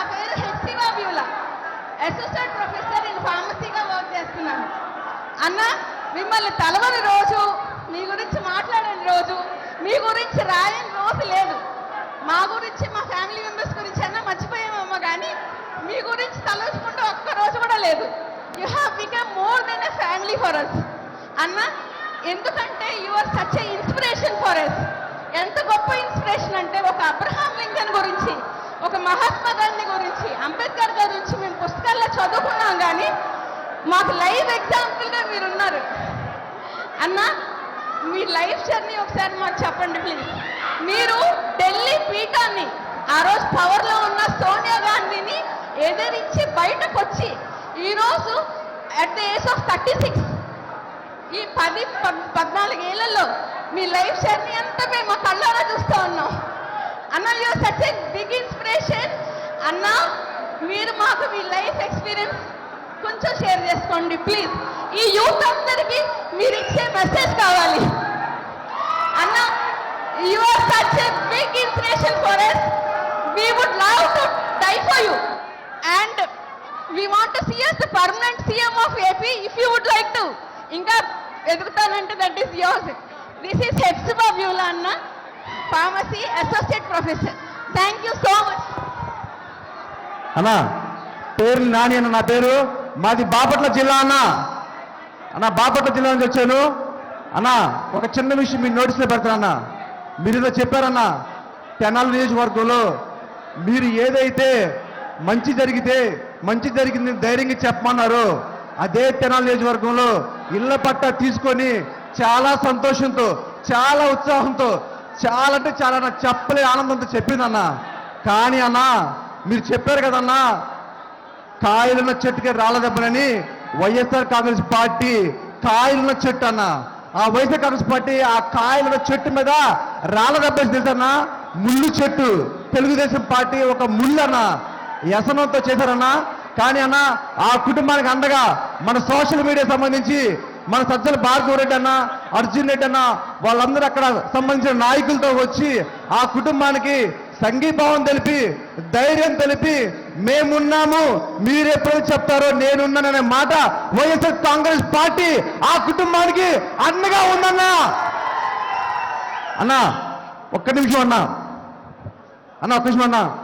నా పేరు హెచ్సివా Beulah assistant professor నేను ఫార్మసీగా వర్క్ చేస్తున్నాను. అన్న మిమ్మల్ని తలవని రోజు మీ గురించి మాట్లాడని రోజు మీ గురించి రాయని రోజు లేదు. మా గురించి మా ఫ్యామిలీ మెంబర్స్ గురించి అన్నా మర్చిపోయామమ్మ కానీ మీ గురించి తలచుకుంటూ ఒక్క రోజు కూడా లేదు. You have become more than a family for us అన్న ఎందుకంటే you are such a inspiration for us ఎంత గొప్ప ఇన్స్పిరేషన్ అంటే ఒక అబ్రహాం లింకన్ గురించి ఒక మహా అంబేద్కర్ గారి గురించి మేము పుస్తకాల్లో చదువుకున్నాం కానీ మాకు లైవ్ ఎగ్జాంపుల్గా మీరు ఉన్నారు. అన్న మీ లైఫ్ జర్నీ ఒకసారి మాకు చెప్పండి ప్లీజ్. మీరు ఢిల్లీ పీఠాన్ని ఆ రోజు పవర్లో ఉన్న సోనియా గాంధీని ఎదిరించి బయటకు వచ్చి ఈరోజు at the age of thirty six ఈ పది పద్- పద్నాలుగు ఏళ్ళలో మీ లైఫ్ జర్నీ అంతా మేము మా కళ్ళారా చూస్తూ ఉన్నాం. అన్న you such a big inspiration అన్నా మీరు మాకు మీ లైఫ్ ఎక్స్పీరియన్స్ కొంచెం షేర్ చేసుకోండి ప్లీజ్. ఈ యూత్ అందరికీ మీరు ఇచ్చే మెసేజ్ కావాలి. అన్న you are such a big inspiration for us we would love to die for you and we want to see as the permanent CM of AP if you would like to ఇంకా ఎదుగుతానంటే that is yours this is Hepsiba Beulah అన్న pharmacy associate professor thank you so అన్నా పేరు నాని అన్న నా పేరు? మాది బాపట్ల జిల్లా అన్న. అన్న బాపట్ల జిల్లా నుంచి వచ్చాను. అన్న ఒక చిన్న విషయం మీరు నోటీస్లో పెడతాను అన్న. మీరు ఇలా చెప్పారన్న తెనాలి నియోజకవర్గంలో మీరు ఏదైతే మంచి జరిగితే మంచి జరిగింది ధైర్యంగా చెప్పమన్నారు అదే తెనాలి నియోజకవర్గంలో ఇళ్ళ పట్ట తీసుకొని చాలా సంతోషంతో చాలా ఉత్సాహంతో చాలా అంటే చాలా చెప్పలే ఆనందంతో చెప్పిందన్న. కానీ అన్నా మీరు చెప్పారు కదన్నా? కాయలున్న చెట్టుకి రాళ్ళ దెబ్బలని వైఎస్ఆర్ కాంగ్రెస్ పార్టీ కాయలున్న చెట్టు అన్న. ఆ వైఎస్ఆర్ కాంగ్రెస్ పార్టీ ఆ కాయలున్న చెట్టు మీద రాళ్ళ దెబ్బలు తెలుసన్నా? ముళ్ళు చెట్టు. తెలుగుదేశం పార్టీ ఒక ముళ్ళు అన్న. వ్యసనంతో చేశారన్నా. కానీ అన్న ఆ కుటుంబానికి అండగా మన సోషల్ మీడియా సంబంధించి మన సజ్జల భార్గవ రెడ్డి అన్న అర్జున్ రెడ్డి అన్న వాళ్ళందరూ అక్కడ సంబంధించిన నాయకులతో వచ్చి ఆ కుటుంబానికి సంఘీభావం తెలిపి ధైర్యం తెలిపి మేమున్నాము. మీరెప్పుడు చెప్తారో నేనున్నాననే మాట వైఎస్ఆర్ కాంగ్రెస్ పార్టీ ఆ కుటుంబానికి అన్నగా ఉందన్నా. అన్నా ఒక్క నిమిషం అన్నా. అన్న ఒక్క నిమిషం అన్నా.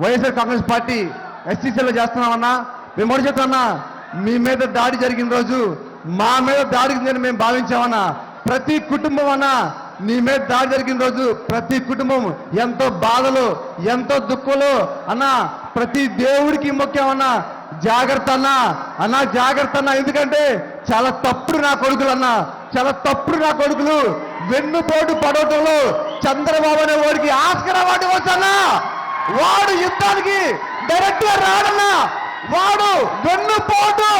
వైఎస్ఆర్ కాంగ్రెస్ పార్టీ ఎస్సీసీలో చేస్తున్నామన్నా. మేము ఒకటి చెప్తామన్నా మీ మీద దాడి జరిగిన రోజు మా మీద దాడి జరిగిందని మేము భావించామన్నా. ప్రతి కుటుంబం అన్నా నీ మీద దాడి జరిగిన రోజు ప్రతి కుటుంబం ఎంతో బాధలు ఎంతో దుఃఖంలో. అన్నా ప్రతి దేవుడికి ముఖ్యమన్నా జాగ్రత్త అన్నా. అన్నా జాగ్రత్త అన్నా. ఎందుకంటే చాలా తప్పుడు నా కొడుకులు అన్నా. చాలా తప్పుడు నా కొడుకులు. వెన్నుపోటు పడవటంలో చంద్రబాబు అనే వాడికి ఆస్కర్ అవార్డు వచ్చన్నా వాడు యుద్ధానికి డైరెక్ట్గా రాడన్నా. వాడు వెన్నుపోటు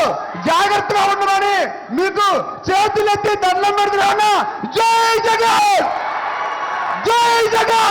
జాగ్రత్తగా ఉండమని మీకు చేతులెత్తి దండం పెడుతున్నా జై జగన్! జై జగన్!